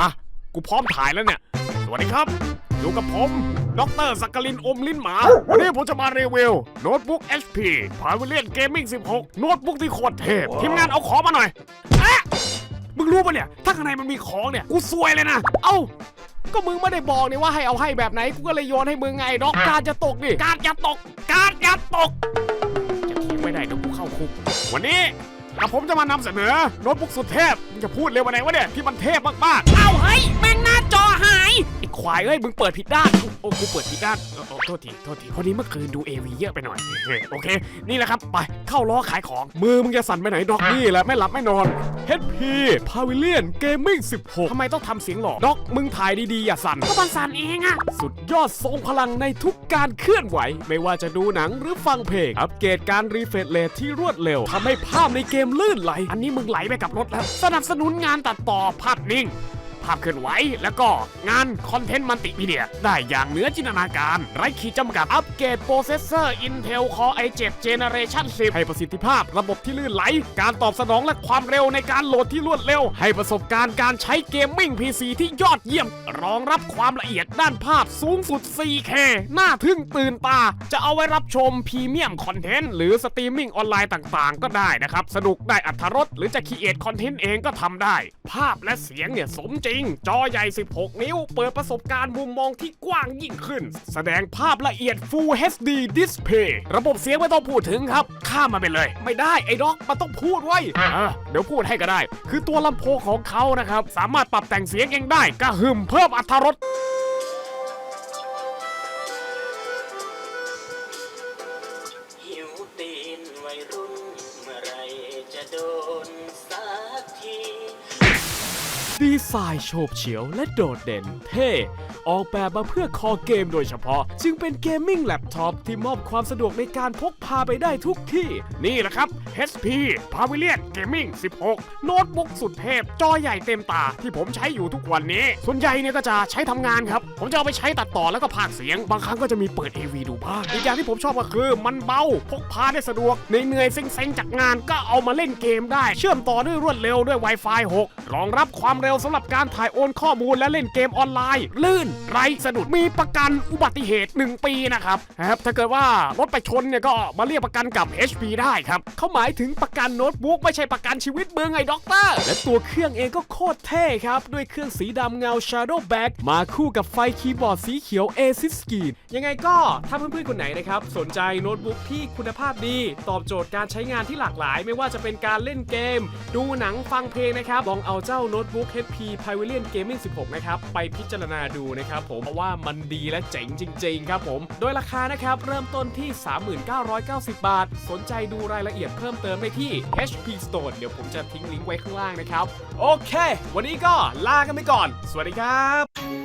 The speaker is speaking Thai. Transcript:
มา กูพร้อมถ่ายแล้วเนี่ย สวัสดีครับ อยู่กับผม ดรสักกลินอมลิ้นหมา วันนี้ผมจะมารีวิว โน้ตบุ๊ก HP Pavilion Gaming 16 โน้ตบุ๊กที่โคตรเทพ ทีมงานเอาของมาหน่อยอะมึงรู้ปะเนี่ย ถ้าข้างในมันมีของเนี่ย กูซวยเลยนะ เอ้า ก็มึงไม่ได้บอกนี่ว่าให้เอาให้แบบไหน กูก็เลยโยนให้มึงไงดอกการจะตกดิการจะตก การจะตกจะเถียงไม่ได้เดี๋ยวกูเข้าคุก วันนี้ อ่ผมจะมานำเสนอโน้ตบุ๊กสุดเทพมึงจะพูดเร็ววันไหนวะเนี่ยที่มันเทพมากๆ เอาเฮ้ยไม่ ควายเอ้ยมึงเปิดผิดด้านโอ้กูเปิดผิดด้านเออเออโทษทีโทษทีพอดีเมื่อคืนดู AV เยอะไปหน่อยเออโอเค นี่แหละครับไปเข้าล้อขายของ มือมึงจะสั่นไปไหนดอกนี่แหละไม่หลับไม่นอน HP Pavilion Gaming 16ทำไมต้องทำเสียงหลอกดอกมึงถ่ายดีๆอย่าสั่น ก็มันสั่นเองอะสุดยอดทรงพลังในทุกการเคลื่อนไหว ไม่ว่าจะดูหนังหรือฟังเพลง อัปเกรดการรีเฟรชเรทที่รวดเร็วทำให้ภาพในเกมลื่นไหล อันนี้มึงไหลไปกับรถแล้ว สนับสนุนงานตัดต่อภาพนิ่งภาพเคลื่อนไหว แล้วก็งานคอนเทนต์มัลติมีเดีย ได้อย่างเหนือจินตนาการ ไร้ขีดจำกัดอัปเกรดโปรเซสเซอร์ Intel Core i7 Generation 10 ให้ประสิทธิภาพระบบที่ลื่นไหล การตอบสนองและความเร็วในการโหลดที่รวดเร็ว ให้ประสบการณ์การใช้เกมมิ่ง PC ที่ยอดเยี่ยม รองรับความละเอียดด้านภาพสูงสุด 4K น่าทึ่งตื่นตา จะเอาไว้รับชมพรีเมียมคอนเทนต์หรือสตรีมมิ่งออนไลน์ต่างๆ ก็ได้นะครับ สนุกได้อัธรสหรือจะคีเอทคอนเทนต์เองก็ทำได้ ภาพและเสียงเนี่ยสมจริงจอใหญ่ 16 นิ้ว เปิดประสบการณ์มุมมองที่กว้างยิ่งขึ้น แสดงภาพละเอียด Full HD Display ระบบเสียงไม่ต้องพูดถึงครับ ข้ามมาไปเลย ไม่ได้ไอ้ด็อกมันต้องพูดไว้เออเดี๋ยวพูดให้ก็ได้ คือตัวลำโพงของเขานะครับ สามารถปรับแต่งเสียงเองได้กระหึ่มเพิ่มอัตรรสหิวตีนวัยรุ่นเมื่อไรจะโดนสักที ดีไซน์โฉบเฉียวและโดดเด่นเท่ ออกแบบมาเพื่อคอเกมโดยเฉพาะ จึงเป็นเกมมิ่งแล็ปท็อปที่มอบความสะดวกในการพกพาไปได้ทุกที่ นี่แหละครับ HP Pavilion Gaming 16 โน้ตบุ๊กสุดเทพ จอใหญ่เต็มตาที่ผมใช้อยู่ทุกวันนี้ ส่วนใหญ่เนี่ยก็จะใช้ทำงานครับ ผมจะเอาไปใช้ตัดต่อแล้วก็พากย์เสียง บางครั้งก็จะมีเปิด AV ดูบ้างอีกอย่างที่ผมชอบก็คือมันเบาพกพาได้สะดวกเหนื่อยๆเซ็งๆจากงานก็เอามาเล่นเกมได้ เชื่อมต่อด้วยรวดเร็วด้วย Wi-Fi 6 รองรับความเร็วสำหรับการถ่ายโอนข้อมูลและเล่นเกมออนไลน์ลื่นไร้สะดุดมีประกันอุบัติเหตุ 1 ปีนะครับครับถ้าเกิดว่ารถไปชนเนี่ยก็มาเรียกประกันกับ HP ได้ครับเขาหมายถึงประกันโน้ตบุ๊กไม่ใช่ประกันชีวิตมึงไงด็อกเตอร์และตัวเครื่องเองก็โคตรเท่ครับ ด้วยเครื่องสีดำเงา Shadow Back มาคู่กับไฟคีย์บอร์ดสีเขียว Asus Screen ยังไงก็ถ้าเพื่อนๆคนไหนนะครับ สนใจโน้ตบุ๊กที่คุณภาพดี ตอบโจทย์การใช้งานที่หลากหลาย ไม่ว่าจะเป็นการเล่นเกม ดูหนังฟังเพลงนะครับลองเอาเจ้าโน้ตบุ๊ก HP Pavilion Gaming 16 นะครับ ไปพิจารณาดูนะครับผมเพราะว่ามันดีและเจ๋งจริง ๆ ครับผม โดยราคานะครับเริ่มต้นที่ 3990 บาท สนใจดูรายละเอียดเพิ่มเติมได้ที่ HP Store เดี๋ยวผมจะทิ้งลิงก์ไว้ข้างล่างนะครับ โอเค วันนี้ก็ลากันไปก่อน สวัสดีครับ